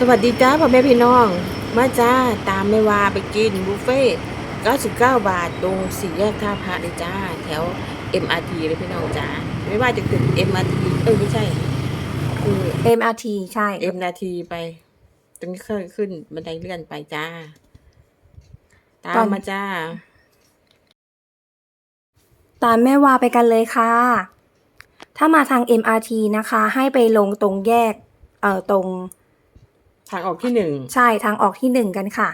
สวัสดีจ้าพ่อแม่พี่น้อง มาจ้าตามไม่ว่าไปกินบุฟเฟ่ต์99 บาทตรงสี่แยกท่าพระเลยจ้า แถว MRT เลยพี่น้องจ้าไม่ว่าจะขึ้น MRT เอ้ยไม่ใช่คือ MRT ใช่ MRT ไปตรงนี้ขึ้นขึ้นบันไดเลื่อนไปจ้า ตาตอมนมาจ้า ตามแม่วาไปกันเลยค่ะ ถ้ามาทาง MRT นะคะ ให้ไปลงตรงแยก เอ่อตรงทางออกที่หนึ่งใช่ทางออกที่หนึ่งกันค่ะ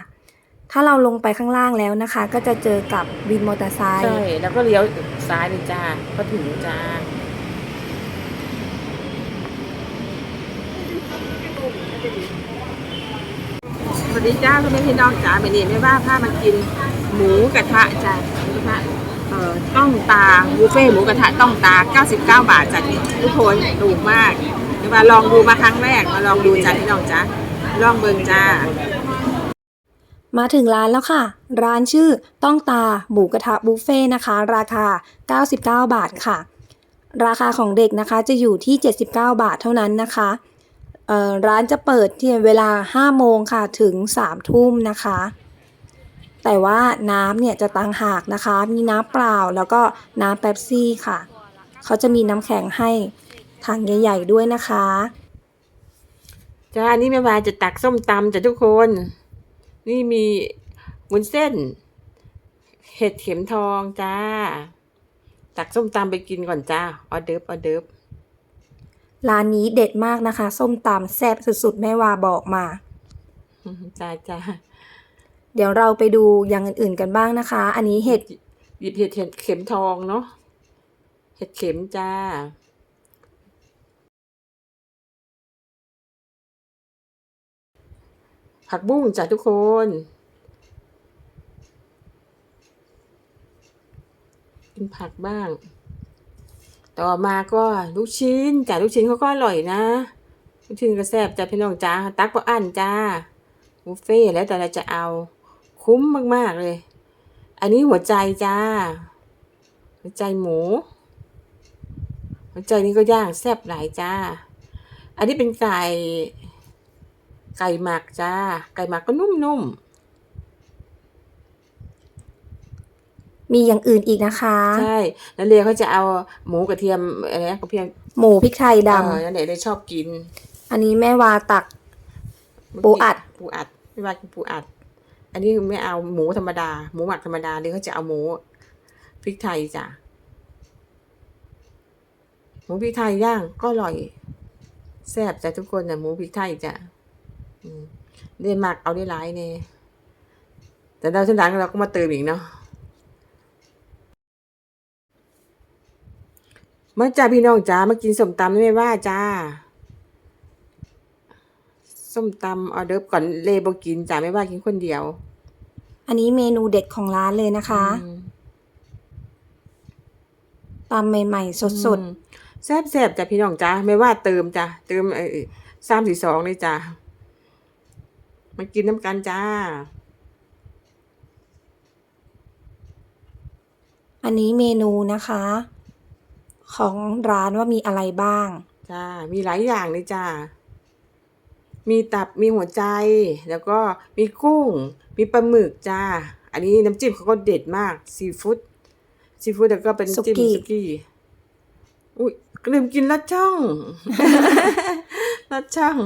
ถ้าเราลงไปข้างล่างแล้วนะคะ ก็จะเจอกับวินมอเตอร์ไซค์ใช่แล้วก็เลี้ยวซ้ายเลยจ้าก็ถึงจ้าสวัสดีจ้าพ่อแม่พี่น้องจ้าเป็นนี่ไม่ว่าพามากินหมูกระทะจ้าหมูกระทะเอ่อต้องตาบุฟเฟ่ต์หมูกระทะต้องตา 99 บาทจ้ะทุกคนถูกมากเดี๋ยวมาลองดูมาครั้งแรกมาลองดูจ้าพี่น้องจ้า ลองเบิ่งจ้า มาถึงร้านแล้วค่ะ ร้านชื่อต้องตาหมูกระทะบุฟเฟ่นะคะ ราคา 99 บาทค่ะ ราคาของเด็กนะคะจะอยู่ที่ 79 บาทเท่านั้นนะคะร้านจะเปิดที่เวลา 5 โมงค่ะถึง 3 ทุ่มนะคะ แต่ว่าน้ำเนี่ยจะต่างหากนะคะ มีน้ำเปล่าแล้วก็น้ำเป๊ปซี่ค่ะ เขาจะมีน้ำแข็งให้ถังใหญ่ ๆ ด้วยนะคะ จ้านี่แม่วาจะตักส้มตำจ้ะทุกคน นี่มีวุ้นเส้น เห็ดเข็มทองจ้า ตักส้มตำไปกินก่อนจ้า ออเดิร์ฟออเดิร์ฟร้านนี้เด็ดมากนะคะ ส้มตำแซ่บสุดๆ แม่วาบอกมา จ้าจ้าเดี๋ยวเราไปดูอย่างอื่น ๆ กันบ้างนะคะ อันนี้เห็ดหยิบเห็ดเห็ดเข็มทองเนาะ เห็ดเข็มจ้า ผักบุ้งจ้ะทุกคน กินผักบ้าง ต่อมาก็ลูกชิ้นจ้ะลูกชิ้นเขาก็อร่อยนะ ลูกชิ้นก็แซ่บจ้ะพี่น้องจ้าตักก็อั้นจ้าบุฟเฟ่แล้วแต่เราจะเอาคุ้มมาก ๆ เลย อันนี้หัวใจจ้า หัวใจหมู หัวใจนี้ก็ย่างแซ่บหลายจ้า อันนี้เป็นไก่ ไก่หมักจ้า ไก่หมักก็นุ่มมีอย่างอื่นอีกนะคะๆใช่แล้วเรียเขาจะเอาหมูกระเทียมอะไรนะกระเทียมหมูพริกไทยดเออนั่นแหละเลยชอบกินำอันนี้แม่วาตัก ปูอัด ปูอัดไม่ว่ากินปูอัด อันนี้ไม่เอาหมูธรรมดา หมูหมักธรรมดาเลยเขาจะเอาหมูพริกไทยจ้ะหมูพริกไทยย่างก็อร่อยแซ่บจ้ะทุกคนนะหมูพริกไทยจ้ะ อืมได้หมักเอาได้หลายเนี่ยแต่เราทีหลังเราก็มาเติมอีกเนาะมาจ้าพี่น้องจ้ามากินส้มตำไม่ว่าจ้าส้มตำออเดิร์ฟก่อนเลโบกินจ้าไม่ว่ากินคนเดียว อันนี้เมนูเด็ดของร้านเลยนะคะอืมตำใหม่ๆสดอืมแซ่บแซ่บจ้ะพี่น้องจ้าไม่ว่าเติมจ้ะเติมเออสามสี่สองเลยจ้ะ มากินน้ำกันจ้าๆอันนี้เมนูนะคะ ของร้านว่ามีอะไรบ้าง จ้า มีหลายอย่างเลยจ้า มีตับมีหัวใจ แล้วก็มีกุ้ง มีปลาหมึกจ้า อันนี้น้ำจิ้มเขาก็เด็ดมาก ซีฟู้ด ซีฟู้ดแล้วก็เป็นน้ำจิ้มสุกี้สุกี้ อุ้ยลืมกินลัดช่องลัดช่อง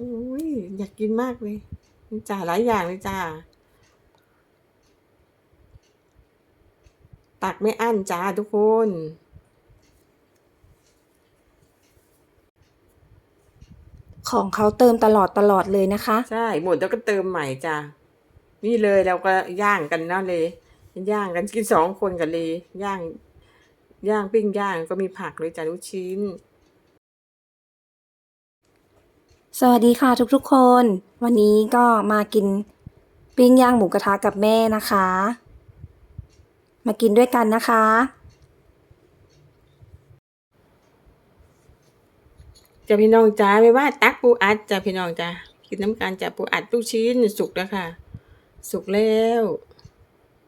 อุ้ยอยากกินมากเลยนี่จ้าหลายอย่างเลยจ้าตักไม่อั้นจ้าทุกคน ของเขาเติมตลอดตลอดเลยนะคะ ใช่หมดแล้วก็เติมใหม่จ้ะนี่เลยเราก็ย่างกันเนาะเลยย่างกันกินสองคนกันเลยย่าง ย่างปิ้งย่างก็มีผักเลยจ้ะลูกชิ้น สวัสดีค่ะทุกๆคน วันนี้ก็มากินปิ้งย่างหมูกระทะกับแม่นะคะ มากินด้วยกันนะคะ จะพี่น้องจ้าไม่ว่าตักปูอัดจ้ะพี่น้องจ้ากินน้ำกันจ้ะปูอัดลูกชิ้นสุกแล้วค่ะ สุกแล้ว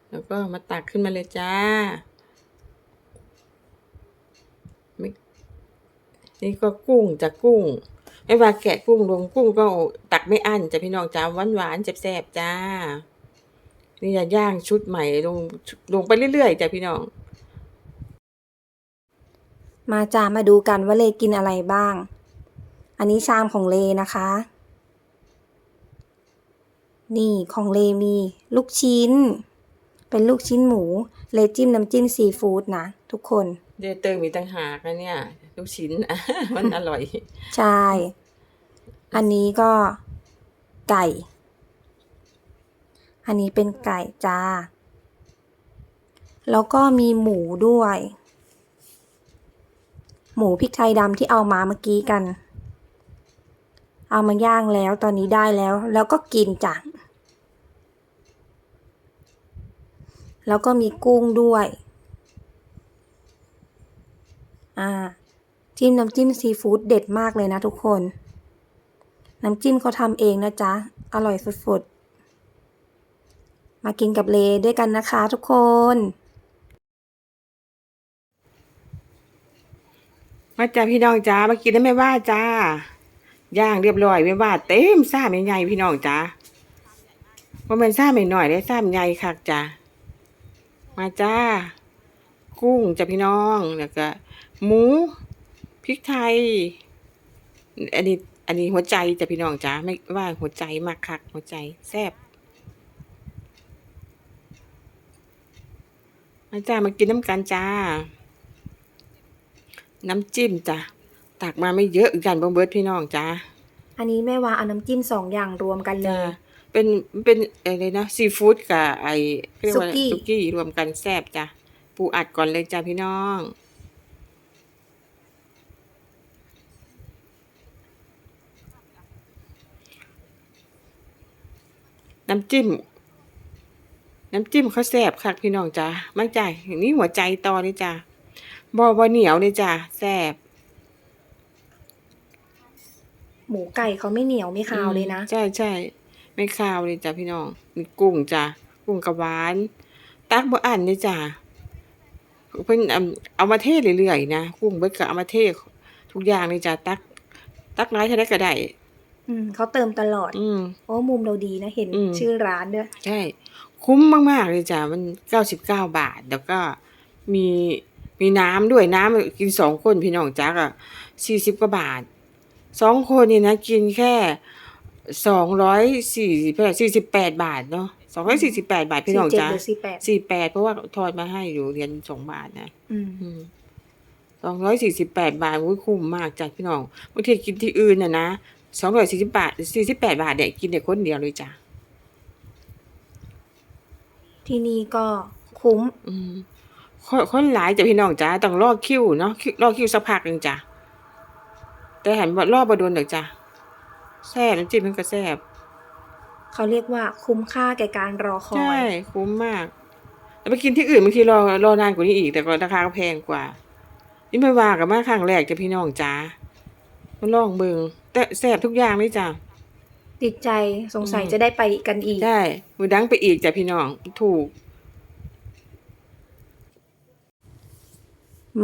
แล้วก็มาตักขึ้นมาเลยจ้านี่ก็กุ้งจ้ะกุ้ง ไม่ว่าแกะกุ้งลงกุ้งก็ตักไม่อั้นจ้ะพี่น้องจ้าหวานหวานๆแซ่บๆจ้า นี่จะย่างชุดใหม่ลงลงไปเรื่อยๆจ้ะพี่น้อง มาจ้ามาดูกันว่าเลกินอะไรบ้าง อันนี้ชามของเลนะคะ นี่ของเลมี ลูกชิ้น เป็นลูกชิ้นหมู เลจิ้มน้ำจิ้มซีฟู้ดนะทุกคน เดยวเติมมีกต่างหากนะเนี่ย ลูกชิ้นมันอร่อย ใช่ อันนี้ก็ไก่ อันนี้เป็นไก่จ้า แล้วก็มีหมูด้วย หมูพริกไทยดำที่เอามาเมื่อกี้กัน เอามาย่างแล้วตอนนี้ได้แล้ว แล้วก็กินจ้ะแล้วก็มีกุ้งด้วย อ่า จิ้มน้ำจิ้มซีฟู้ดเด็ดมากเลยนะทุกคน น้ำจิ้มเขาทำเองนะจ๊ะ อร่อยสุดๆ มากินกับเลด้วยกันนะคะทุกคนมาจ้าพี่น้องจ้ามากินได้ไม่ว่าจ้าย่างเรียบร้อยไม่ว่าเต็มซ่าไม่ใหญ่พี่น้องจ้าเพราะมันซ่าไม่หน่อยได้ซ่าใหญ่คักจ้ามาจ้า กุ้งจ้ะพี่น้องแล้วก็หมู พริกไทย อันนี้ อันนี้หัวใจจ้ะพี่น้องจ้าไม่ว่าหัวใจมากคัก หัวใจแซ่บมาจ้ามากินน้ำกันจ้า น้ำจิ้มจ้ะตักมาไม่เยอะกันบ่เบิดพี่น้องจ้าอันนี้แม่ว่าเอาน้ำจิ้มสองอย่างรวมกันเลจ้าย เป็นเป็นอะไรนะซีฟู้ดกับไอเรียกว่าอะไรสุกี้ สุกี้รวมกันแซ่บจ้ะปูอัดก่อนเลยจ้าพี่น้อง น้ำจิ้ม น้ำจิ้มเขาแซ่บคักพี่น้องจ้ามั่งใจนี่หัวใจต่อเลยจ้าบอบอเหนียวเลยจ้าแซ่บหมูไก่เขาไม่เหนียวไม่คาวเลยนะ ใช่ใช่ไม่คาวเลยจ้ะพี่น้องมีกุ้งจ้ะกุ้งกระวาน ตักบ่อันเลยจ้ะเพิ่นเอาเอามาเทศเรื่อยๆนะกุ้งเบิดก็เอามาเทศทุกอย่างเลยจ้ะตัก ตักน้อยเท่าไดก็ได้ อืมเขาเติมตลอดอืม โอ้มุมเราดีนะเห็นอืม ชื่อร้านด้วย ใช่ คุ้มมาก ๆ เลยจ้ะ มันเก้าสิบเก้าบาท แล้วก็มีมีน้ำด้วยน้ำกินสองคนพี่น้องจ้ะก็สี่สิบกว่าบาทสองคนนี่นะ กินแค่สองร้อยสี่สี่สิบแปดบาทเนาะสองร้อยสี่สิบแปดบาทพี่น้องสี่เจ็ดจ้ะหรือสี่แปดสี่แปดเพราะว่าทอนมาให้อยู่เหรียนสองบาทนะ อืม สองร้อยสี่สิบแปดบาทอุ้ยคุ้มมากจ้ะพี่น้องบางทีกินที่อื่นน่ะนะ สองร้อยสี่สิบบาทสี่สิบแปดบาทเนี่ยกินแต่คนเดียวเลยจ้ะที่นี่ก็คุ้ม อืมคนคนหลายจ้ะพี่น้องจ้ะต้องรอคิวเนาะคิวรอคิวสักพักหนึ่งจ้ะแต่หันว่ารอบประดนเดี๋ยวจ้ะแซ่บน้ำจิ้มมันก็แซ่บเขาเรียกว่าคุ้มค่าแก่การรอคอใช่ยคุ้มมากแล้วไปกินที่อื่นบางทีรอรอนานกว่านี้อีก แต่ก็ราคาก็แพงกว่า นี่ไม่ว่ากับมาครั้งแรกจ้ะพี่น้องจ้ามาลองเบิง แต่แซ่บทุกอย่างเลยจ้ะ ติดใจสงสัยอืม จะได้ไปกันอีก ได้มือดังไปอีกจ้ะพี่น้อง ถูก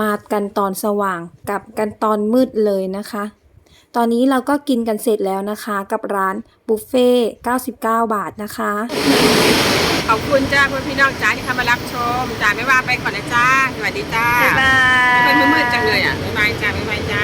มากันตอนสว่างกลับกันตอนมืดเลยนะคะ ตอนนี้เราก็กินกันเสร็จแล้วนะคะ กับร้านบุฟเฟ่99 บาทนะคะ ขอบคุณจ้าคุณพี่น้องจ้าที่เข้ามารับชมจ้าไม่ว่าไปก่อนนะจ้าสวัสดีจ้าบ๊ายบาย เป็นมืดๆจังเลยอะบ๊ายบายจ้าบ๊ายบายจ้า